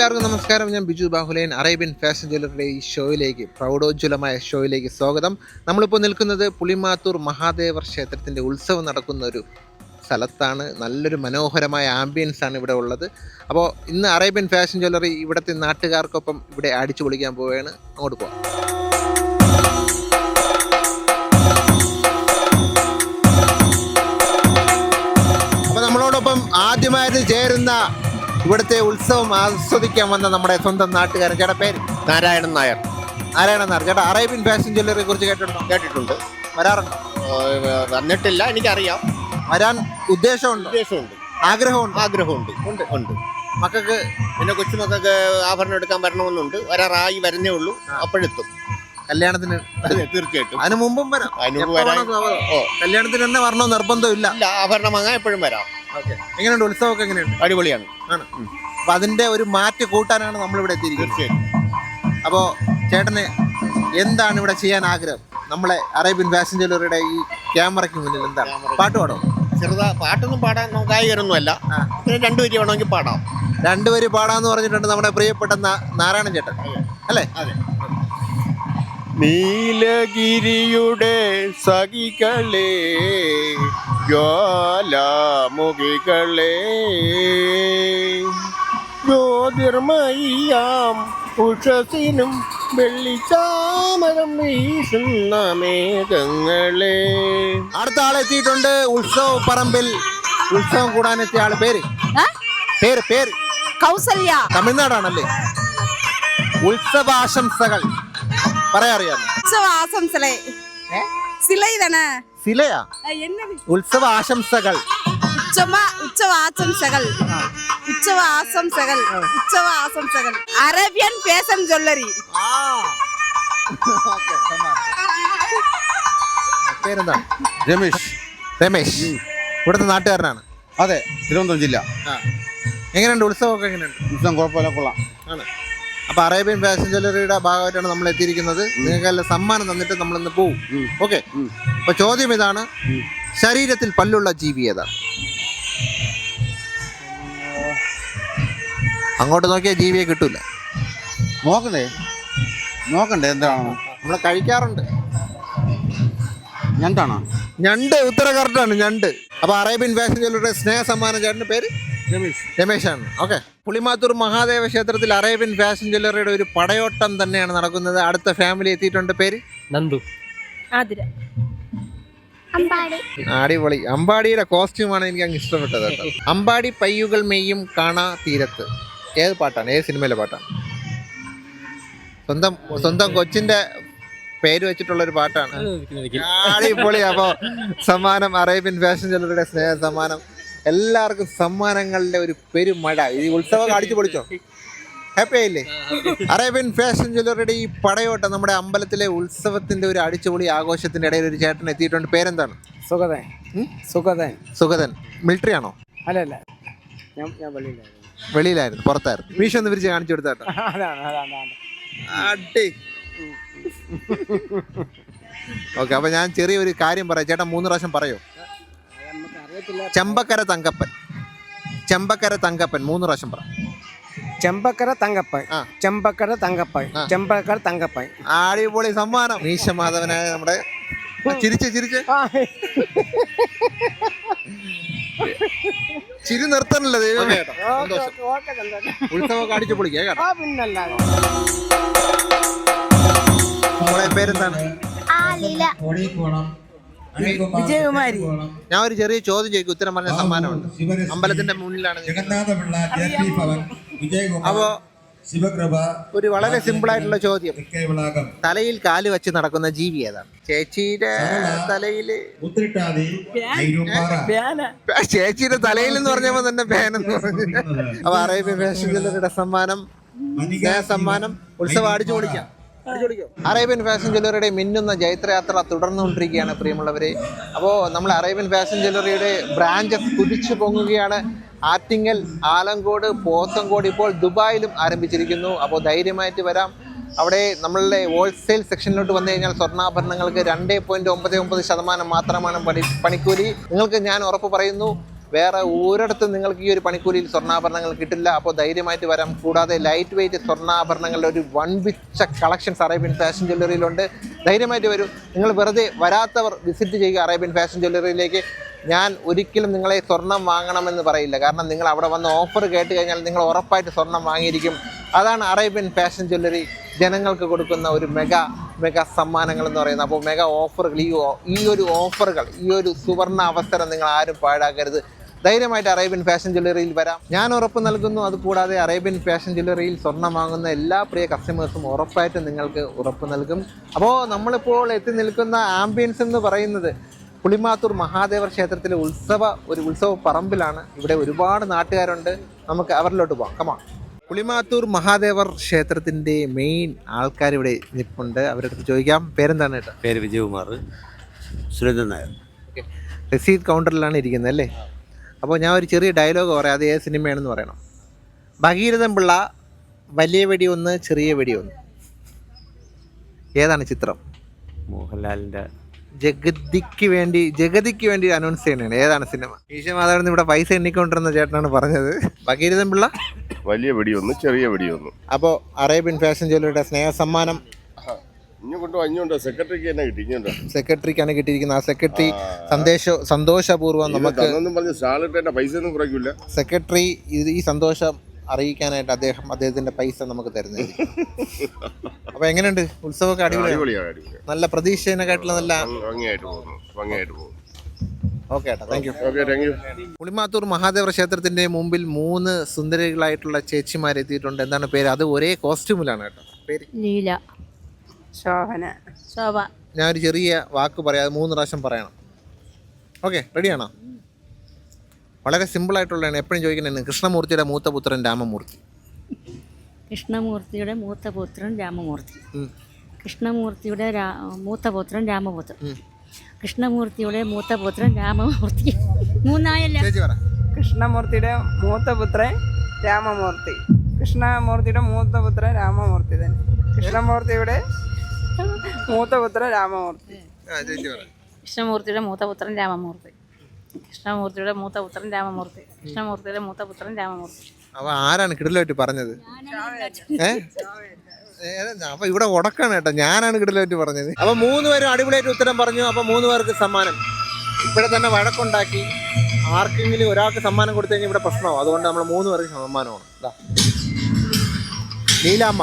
എല്ലാവർക്കും നമസ്കാരം. ഞാൻ ബിജു ബാഹുലയൻ അറേബ്യൻ ഫാഷൻ ജ്വല്ലറിയുടെ ഈ ഷോയിലേക്ക് പ്രൗഢോജ്വലമായ ഷോയിലേക്ക് സ്വാഗതം. നമ്മളിപ്പോൾ നിൽക്കുന്നത് പുളിമാത്തൂർ മഹാദേവർ ക്ഷേത്രത്തിന്റെ ഉത്സവം നടക്കുന്ന ഒരു സ്ഥലത്താണ്. നല്ലൊരു മനോഹരമായ ആംബിയൻസ് ആണ് ഇവിടെ ഉള്ളത്. അപ്പോൾ ഇന്ന് അറേബ്യൻ ഫാഷൻ ജ്വല്ലറി ഇവിടുത്തെ നാട്ടുകാർക്കൊപ്പം ഇവിടെ അടിച്ചു പൊളിക്കാൻ പോവുകയാണ്. അങ്ങോട്ട് പോകാം അപ്പോൾ നമ്മളോടൊപ്പം ആദ്യമായിട്ട് ചേരുന്ന ഇവിടുത്തെ ഉത്സവം ആസ്വദിക്കാൻ വന്ന നമ്മുടെ സ്വന്തം നാട്ടുകാരൻ. ചേട്ടാ പേര്? നാരായണൻ നായർ. നാരായണൻ നായർ. ചേട്ടാ അറേബ്യൻ ഫാഷൻ ജ്വല്ലറിയെ കുറിച്ച് കേട്ടിട്ടുണ്ടോ? കേട്ടിട്ടുണ്ട്. വരാറുണ്ടോ? വന്നിട്ടില്ല എനിക്കറിയാം. വരാൻ ഉദ്ദേശമുണ്ട്? ഉദ്ദേശമുണ്ട്. ആഗ്രഹമുണ്ട്? ആഗ്രഹമുണ്ട്. ഉണ്ട്. ഉണ്ട്. മക്കൾക്ക് പിന്നെ കൊച്ചുമക്കൾക്ക് ആഭരണം എടുക്കാൻ വരണമെന്നുണ്ട്. വരാറായി വരുന്നേ ഉള്ളൂ. അപ്പോഴെത്തും. കല്യാണത്തിന് തീർച്ചയായിട്ടും. അതിന് മുമ്പും വരാം. അതിന് മുമ്പ് സ്വാഗതം. ഓ. കല്യാണത്തിന് തന്നെ വരണോ നിർബന്ധമില്ല. ആഭരണം വാങ്ങാൻ എപ്പോഴും വരാം. എങ്ങനെയുണ്ട്? ഉത്സവമൊക്കെ എങ്ങനെയുണ്ട്? അടിപൊളിയാണ്. ആണ്. അപ്പൊ അതിന്റെ ഒരു മാറ്റ് കൂട്ടാനാണ് നമ്മൾ ഇവിടെ എത്തിയിരിക്കുന്നത് അപ്പോ അപ്പോൾ ചേട്ടന് എന്താണ് ഇവിടെ ചെയ്യാൻ ആഗ്രഹം? നമ്മളെ അറേബ്യൻ ഫാഷൻ ജ്വല്ലറിയുടെ ഈ ക്യാമറയ്ക്ക് മുന്നിൽ എന്താണ്? പാട്ട് പാടോ? ചെറുതാ പാട്ടൊന്നും പാടാൻ നമുക്ക് ഗായകരൊന്നുമല്ല ആ. പിന്നെ രണ്ടു വരി വേണമെങ്കിൽ പാടാം. രണ്ടുപേര് പാടാന്ന് പറഞ്ഞിട്ടുണ്ട് നമ്മുടെ പ്രിയപ്പെട്ട നാരായണൻ ചേട്ടൻ. അല്ലേ? അതെ. നീലഗിരിയുടെ സഖികളെ ജ്വാലാമുഖികളെ. ജ്യോതിർമയ്യാം ഉഷസിനും വെള്ളിച്ചാമരം വീശുന്ന മേഘങ്ങളെ. അടുത്ത ആളെത്തിയിട്ടുണ്ട് ഉത്സവ പറമ്പിൽ. ഉത്സവം കൂടാനെത്തിയ ആൾ പേര്. പേര് പേര്. കൗസല്യ. തമിഴ്നാടാണല്ലേ? ഉത്സവാശംസകൾ. പറയാറിയാമോ? ഉത്സവാശംസലേ സിലൈ തന്നെ സിലയാ ഉത്സവ ആശംസകൾ ഉത്സവാശംസകൾ. ഉത്സവാശംസകൾ. ഉത്സവാശംസകൾ. Arabian fashion jewellery. പേരെന്താണ് രമേശ്. രമേശ്. ഇവിടുത്തെ നാട്ടുകാരനാണ്. അതെ തിരുവനന്തപുരം ജില്ല. എങ്ങനെയുണ്ട് ഉത്സവമൊക്കെ എങ്ങനെയുണ്ട്? ഉത്സവം കുഴപ്പമില്ല കൊള്ളാം. ആണ്. അപ്പൊ അറേബ്യൻ ഫാഷൻ ജ്വല്ലറിയുടെ ഭാഗമായിട്ടാണ് നമ്മൾ എത്തിയിരിക്കുന്നത്. നിങ്ങൾക്ക് സമ്മാനം തന്നിട്ട് നമ്മൾ ഇന്ന് പോവും. ഓക്കെ. അപ്പൊ ചോദ്യം ഇതാണ്. ശരീരത്തിൽ പല്ലുള്ള ജീവി ഏതാണ് അങ്ങോട്ട് നോക്കിയാൽ ജീവിയെ കിട്ടൂല. നോക്കണ്ടേ നോക്കണ്ടേ എന്താണ്? നമ്മൾ കഴിക്കാറുണ്ട്. ഞണ്ടാണോ? ഞണ്ട് ഉത്തര കറക്റ്റാണ് ഞണ്ട്. അപ്പൊ അറേബ്യൻ ഫാഷൻ ജ്വല്ലറിയുടെ സ്നേഹ സമ്മാനം ചേട്ടന്റെ പേര്? രമേശാണ്. ഓക്കെ. പുളിമാത്തൂർ മഹാദേവ ക്ഷേത്രത്തിൽ അറേബ്യൻ ഫാഷൻ ജ്വല്ലറിയുടെ ഒരു പടയോട്ടം തന്നെയാണ് നടക്കുന്നത്. അടുത്ത ഫാമിലി എത്തിയിട്ടുണ്ട്. പേര്? നന്ദു. ആതിര. അടിപൊളി. അമ്പാടിയുടെ കോസ്റ്റ്യൂമാണ് എനിക്ക് അങ്ങ് ഇഷ്ടപ്പെട്ടത് കേട്ടോ. അമ്പാടി പയ്യുകൾ മെയ്യും കാണാ തീരത്ത്. ഏത് പാട്ടാണ്? ഏത് സിനിമയിലെ പാട്ടാണ്? സ്വന്തം സ്വന്തം കൊച്ചിന്റെ പേര് വെച്ചിട്ടുള്ള ഒരു പാട്ടാണ്. അടിപൊളി. അപ്പോ സമ്മാനം അറേബ്യൻ ഫാഷൻ ജ്വല്ലറിയുടെ സ്നേഹ സമ്മാനം. എല്ലാവർക്കും സമ്മാനങ്ങളുടെ ഒരു പെരുമഴ ഈ ഉത്സവം അടിച്ചു പൊളിച്ചോ? ഹാപ്പി ആയില്ലേ? അറേബ്യൻ ഫാഷൻ ജ്വല്ലറിയുടെ ഈ പടയോട്ടം നമ്മുടെ അമ്പലത്തിലെ ഉത്സവത്തിന്റെ ഒരു അടിച്ചുപൊളി ആഘോഷത്തിന്റെ ഇടയിൽ ഒരു ചേട്ടൻ എത്തിയിട്ടുണ്ട്. പേരെന്താണ്? സുഗതൻ. സുഗതൻ. സുഗതൻ. മിലിറ്ററി ആണോ? അല്ല ഞാൻ ഞാൻ വെളിയിലായിരുന്നു. വെളിയിലായിരുന്നു. പുറത്തായിരുന്നു. മീശ ഒന്ന് വിരിച്ച് കാണിച്ചു കൊടുത്താട്ടോ. അടി. ഓക്കെ അപ്പൊ ഞാൻ ചെറിയൊരു കാര്യം പറയാം. ചേട്ടാ മൂന്ന് പ്രാവശ്യം പറയോ? ചെമ്പക്കര തങ്കപ്പൻ. ചെമ്പക്കര തങ്കപ്പൻ മൂന്ന് പ്രാവശ്യം പറ. ചെമ്പക്കര തങ്കപ്പൻ. ആ. ചെമ്പക്കര തങ്കപ്പൻ. ആ. ചെമ്പക്കര തങ്കപ്പൻ. അടിപൊളി സമ്മാനം മീശ മാധവനായ നമ്മുടെ ചിരിച്ച് ചിരിച്ച്. ആ, ചിരി നിർത്തണല്ലോ ദൈവമേ. കേട്ടോ ഓക്കെ, സന്തോഷം. ഓക്കെ, സന്തോഷം. ഉത്സവമൊക്കെ അടിച്ചു പൊളിക്കുക കേട്ടോ. ആ, പിന്നല്ലാതെ മോളെ പേരെന്താണ്? വിജയകുമാരി. ഞാൻ ഒരു ചെറിയ ചോദ്യം ചോദിക്കും. ഉത്തരം പറഞ്ഞ സമ്മാനമുണ്ട്. അമ്പലത്തിന്റെ മുന്നിലാണ് അപ്പോ ശിവകൃപ ഒരു വളരെ സിമ്പിൾ ആയിട്ടുള്ള ചോദ്യം. തലയിൽ കാൽ വെച്ച് നടക്കുന്ന ജീവി ഏതാണ്? ചേച്ചിയുടെ തലയിൽ ചേച്ചിയുടെ തലയിൽ എന്ന് പറഞ്ഞപ്പോ തന്നെ ഫാൻ എന്ന് പറഞ്ഞു. അപ്പൊ അറേബ്യ ഫാഷൻ സമ്മാനം സമ്മാനം ഉത്സവം അടിച്ചു പൊളിക്കാം അറേബ്യൻ ഫാഷൻ ജ്വല്ലറിയുടെ മിന്നുന്ന ജൈത്രയാത്ര തുടർന്നുകൊണ്ടിരിക്കുകയാണ് പ്രിയമുള്ളവരെ. അപ്പോൾ നമ്മൾ അറേബ്യൻ ഫാഷൻ ജ്വല്ലറിയുടെ ബ്രാഞ്ചസ് കുതിച്ചു പൊങ്ങുകയാണ്. ആറ്റിങ്ങൽ ആലങ്കോട് പോത്തങ്കോട് ഇപ്പോൾ ദുബായിലും ആരംഭിച്ചിരിക്കുന്നു. അപ്പോൾ ധൈര്യമായിട്ട് വരാം. അവിടെ നമ്മളുടെ ഹോൾസെയിൽ സെക്ഷനിലോട്ട് വന്നു കഴിഞ്ഞാൽ സ്വർണാഭരണങ്ങൾക്ക് രണ്ട് പോയിന്റ് ഒമ്പത് ഒമ്പത് ശതമാനം മാത്രമാണ് പണി പണിക്കൂലി. നിങ്ങൾക്ക് ഞാൻ ഉറപ്പ് പറയുന്നു. വേറെ ഒരിടത്തും നിങ്ങൾക്ക് ഈ ഒരു പണിക്കൂലിയിൽ സ്വർണാഭരണങ്ങൾ കിട്ടില്ല. അപ്പോൾ ധൈര്യമായിട്ട് വരാം. കൂടാതെ ലൈറ്റ് വെയിറ്റ് സ്വർണാഭരണങ്ങളുടെ ഒരു വൺപിച്ച കളക്ഷൻസ് അറേബ്യൻ ഫാഷൻ ജ്വല്ലറിയിലുണ്ട് ധൈര്യമായിട്ട് വരൂ. നിങ്ങൾ വെറുതെ വരാത്തവർ വിസിറ്റ് ചെയ്യുക അറേബ്യൻ ഫാഷൻ ജ്വല്ലറിയിലേക്ക് ഞാൻ ഒരിക്കലും നിങ്ങളെ സ്വർണം വാങ്ങണമെന്ന് പറയില്ല. കാരണം നിങ്ങൾ അവിടെ വന്ന് ഓഫർ കേട്ട് കഴിഞ്ഞാൽ നിങ്ങൾ ഉറപ്പായിട്ട് സ്വർണം വാങ്ങിയിരിക്കും. അതാണ് അറേബ്യൻ ഫാഷൻ ജ്വല്ലറി ജനങ്ങൾക്ക് കൊടുക്കുന്ന ഒരു മെഗാ മെഗാ സമ്മാനങ്ങൾ എന്ന് പറയുന്നത്. അപ്പോൾ മെഗാ ഓഫറുകൾ ഈ ഈ ഒരു ഓഫറുകൾ ഈ ഒരു സുവർണ അവസരം നിങ്ങൾ ആരും പാഴാക്കരുത്. ധൈര്യമായിട്ട് അറേബ്യൻ ഫാഷൻ ജ്വല്ലറിയിൽ വരാം. ഞാൻ ഉറപ്പ് നൽകുന്നു. അതുകൂടാതെ അറേബ്യൻ ഫാഷൻ ജ്വല്ലറിയിൽ സ്വർണം വാങ്ങുന്ന എല്ലാ പ്രിയ കസ്റ്റമേഴ്സും ഉറപ്പായിട്ട് നിങ്ങൾക്ക് ഉറപ്പ് നൽകും. അപ്പോൾ നമ്മളിപ്പോൾ എത്തി നിൽക്കുന്ന ആംബിയൻസ് എന്ന് പറയുന്നത് പുളിമാത്തൂർ മഹാദേവ ക്ഷേത്രത്തിലെ ഉത്സവ ഒരു ഉത്സവ പറമ്പിലാണ്. ഇവിടെ ഒരുപാട് നാട്ടുകാരുണ്ട്. നമുക്ക് അവരിലോട്ട് പോകാം കമാ പുളിമാത്തൂർ മഹാദേവർ ക്ഷേത്രത്തിന്റെ മെയിൻ ആൾക്കാർ ഇവിടെ നിൽപ്പുണ്ട്. അവരുടെ ചോദിക്കാം. പേരെന്താണ് കേട്ടോ പേര് വിജയകുമാർ. സുരേന്ദ്രൻ നായർ. ഓക്കെ രസീദ് കൗണ്ടറിലാണ് ഇരിക്കുന്നത് അല്ലേ? അപ്പോൾ ഞാൻ ഒരു ചെറിയ ഡയലോഗ് പറയാം. അത് ഏത് സിനിമയാണെന്ന് പറയണം. ഭഗീരഥൻ പിള്ള വലിയ വെടി ഒന്ന് ചെറിയ വെടി ഒന്ന് ഏതാണ് ചിത്രം? മോഹൻലാലിന്റെ ജഗതിക്ക് വേണ്ടി ജഗതിക്ക് വേണ്ടി അനൗൺസ് ചെയ്യണേ ഏതാണ് സിനിമ ഈശമാധവൻ ഇവിടെ പൈസ എണ്ണിക്കൊണ്ടിരുന്ന ചേട്ടനാണ് പറഞ്ഞത്. ഭഗീരഥൻ പിള്ള? വലിയ വെടിയൊന്നും ചെറിയ വെടിയൊന്നും. അപ്പോൾ അറേബ്യൻ ഫാഷൻ ജ്വല്ലറിയുടെ സ്നേഹ സമ്മാനം സെക്രട്ടറിക്ക് തന്നെ സെക്രട്ടറിക്കാണ് കിട്ടിയിരിക്കുന്നത്. ആ സെക്രട്ടറി സന്ദേശ സന്തോഷപൂർവം നമുക്ക് പൈസ ഒന്നും കുറയ്ക്കില്ല സെക്രട്ടറി ഇത് ഈ സന്തോഷം അറിയിക്കാനായിട്ട് അദ്ദേഹം അദ്ദേഹത്തിന്റെ പൈസ നമുക്ക് തരുന്നത്. അപ്പൊ എങ്ങനെയുണ്ട്? ഉത്സവമൊക്കെ അടിപൊളിയാണ്? അടിപൊളി നല്ല പ്രതീക്ഷേനെക്കാട്ടിലും നല്ല ഭംഗിയായിട്ട് പോകുന്നു ഭംഗിയായിട്ട് പോകുന്നു. ഓക്കെ ഏട്ടാ thank you okay thank you Pulimathoor Mahadeva ക്ഷേത്രത്തിന്റെ മുമ്പിൽ മൂന്ന് സുന്ദരികളായിട്ടുള്ള ചേച്ചിമാരെത്തിയിട്ടുണ്ട്. എന്താണ് പേര്? അത് ഒരേ കോസ്റ്റ്യൂമിലാണ് കേട്ടോ. പേര്? ലീല ശോഭന. ശോഭ. ഞാൻ ഒരു ചെറിയ വാക്ക് പറയാം മൂന്ന് പ്രാവശ്യം പറയണം. ഓക്കെ റെഡിയാണോ വളരെ സിമ്പിളായിട്ടുള്ളതാണ് എപ്പോഴും ചോദിക്കുന്നത് കൃഷ്ണമൂർത്തിയുടെ മൂത്ത പുത്രൻ രാമമൂർത്തി. കൃഷ്ണമൂർത്തിയുടെ മൂത്ത പുത്രൻ രാമമൂർത്തി കൃഷ്ണമൂർത്തിയുടെ മൂത്ത പുത്രൻ രാമപുത്രൻ കൃഷ്ണമൂർത്തിയുടെ മൂത്ത പുത്രൻ രാമമൂർത്തി. മൂന്നായല്ല. കൃഷ്ണമൂർത്തിയുടെ മൂത്ത പുത്രൻ രാമമൂർത്തി. കൃഷ്ണമൂർത്തിയുടെ മൂത്ത പുത്രൻ രാമമൂർത്തി തന്നെ. കൃഷ്ണമൂർത്തിയുടെ മൂത്ത പുത്രൻ രാമമൂർത്തി കൃഷ്ണമൂർത്തിയുടെ മൂത്തപുത്രൻ രാമമൂർത്തി. കൃഷ്ണമൂർത്തിയുടെ മൂത്തപുത്രൻ രാമമൂർത്തി. കൃഷ്ണമൂർത്തിയുടെ മൂത്തപുത്രൻ രാമമൂർത്തി. അവ ആരാണ് കിടലായിട്ട് പറഞ്ഞത്? അപ്പൊ ഇവിടെ ഉടക്കാണ് കേട്ടോ. ഞാനാണ് കിടലായിട്ട് പറഞ്ഞത്. അപ്പൊ മൂന്ന് പേരും അടിപൊളിയായിട്ട് ഉത്തരം പറഞ്ഞു. അപ്പൊ മൂന്ന് പേർക്ക് സമ്മാനം. ഇവിടെ തന്നെ വഴക്കുണ്ടാക്കി. ആർക്കെങ്കിലും ഒരാൾക്ക് സമ്മാനം കൊടുത്തു കഴിഞ്ഞാൽ ഇവിടെ പ്രശ്നമാവും. അതുകൊണ്ട് നമ്മൾ മൂന്ന് പേർക്ക് സമ്മാനമാണ്. ദാ. നീലാമ്മ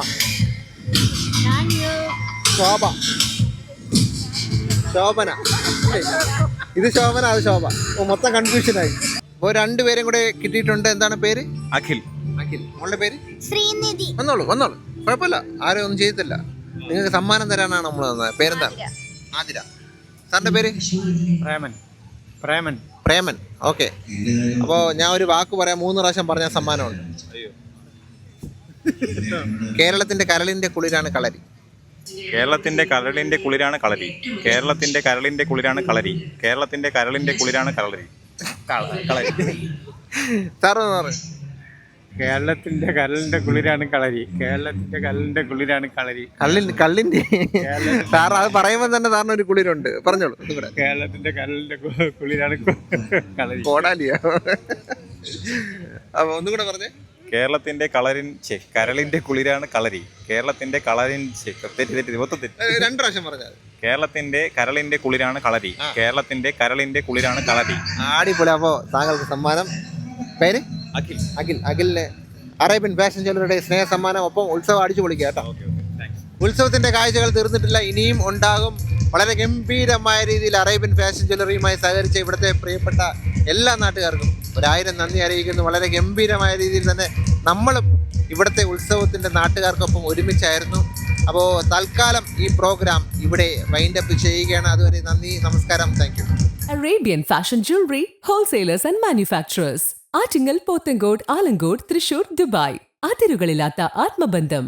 ശോഭ. ശോഭന. ഇത് ശോഭന അത് ശോഭ. മൊത്തം കൺഫ്യൂഷനായി അപ്പോൾ രണ്ടുപേരും കൂടെ കിട്ടിയിട്ടുണ്ട്. എന്താണ് പേര്? അഖിൽ. അഖിൽ. മോളുടെ പേര്? ശ്രീനിധി. വന്നോളൂ വന്നോളൂ. കുഴപ്പമില്ല. ആരും ഒന്നും ചെയ്തില്ല നിങ്ങൾക്ക് സമ്മാനം തരാനാണ് നമ്മൾ തന്നത്. പേരെന്താണ്? ആതിര. സാറിന്റെ പേര്? പ്രേമൻ. പ്രേമൻ. പ്രേമൻ. ഓക്കെ. അപ്പോൾ ഞാൻ ഒരു വാക്ക് പറയാം. മൂന്ന് പ്രാവശ്യം പറഞ്ഞ സമ്മാനമുണ്ട്. കേരളത്തിന്റെ കരളിന്റെ കുളിരാണ് കളരി. കേരളത്തിന്റെ കരളിന്റെ കുളിരാണ് കളരി. കേരളത്തിന്റെ കരളിന്റെ കുളിരാണ് കളരി. കേരളത്തിന്റെ കരളിന്റെ കുളിരാണ് കളരി. കളരി. Sir sir. കേരളത്തിന്റെ കരളിന്റെ കുളിരാണ് കളരി. കേരളത്തിന്റെ കരളിന്റെ കുളിരാണ് കളരി. കള്ളിന്റെ കള്ളിന്റെ സാർ അത് പറയുമ്പോൾ തന്നെ സാറിന് ഒരു കുളിരുണ്ട്. പറഞ്ഞോളൂ. കേരളത്തിന്റെ കരളിന്റെ കുളിരാണ് കളരി. കോടാലിയാ. അപ്പൊ ഒന്നും കൂടെ പറഞ്ഞേ. കേരളത്തിന്റെ കളരിൻ ഛെ, കരളിന്റെ കുളിരാണ് കളരി. കേരളത്തിന്റെ കളരിൻ ഛെ, തെറ്റ് തെറ്റ് മൊത്തം തെറ്റ്. ഏ, രണ്ട് പ്രാവശ്യം പറഞ്ഞാൽ കേരളത്തിന്റെ കരളിന്റെ കുളിരാണ് കളരി. കേരളത്തിന്റെ കരളിന്റെ കുളിരാണ് കളരി. അടിപൊളി അപ്പോൾ താങ്കൾക്ക് സമ്മാനം. പേര്? അഖിൽ. അഖിൽ. അഖിലിന് അറേബ്യൻ ഫാഷൻ ജ്വല്ലറിയുടെ സ്നേഹ സമ്മാനം ഒപ്പം ഉത്സവം അടിച്ചു പൊളിക്കുക കേട്ടോ. ഉത്സവത്തിന്റെ കാഴ്ചകൾ തീർന്നിട്ടില്ല ഇനിയും ഉണ്ടാകും. വളരെ ഗംഭീരമായ രീതിയിൽ അറേബ്യൻ ഫാഷൻ ജ്വല്ലറിയുമായി സഹകരിച്ച ഇവിടുത്തെ പ്രിയപ്പെട്ട എല്ലാ നാട്ടുകാർക്കും ഒരായിരം നന്ദി അറിയിക്കുന്നു. വളരെ ഗംഭീരമായ രീതിയിൽ തന്നെ നമ്മളും ഇവിടുത്തെ ഉത്സവത്തിന്റെ നാട്ടുകാർക്കൊപ്പം ഒരുമിച്ചായിരുന്നു. അപ്പോൾ തൽക്കാലം ഈ പ്രോഗ്രാം ഇവിടെ വൈൻഡപ്പ് ചെയ്യുകയാണ്. അതുവരെ നന്ദി നമസ്കാരം. Thank you Arabian Fashion Jewelry, Wholesalers and Manufacturers. Attingal Pothencode Alamcode Thrissur Dubai. അതിരുകളില്ലാത്ത ആത്മബന്ധം.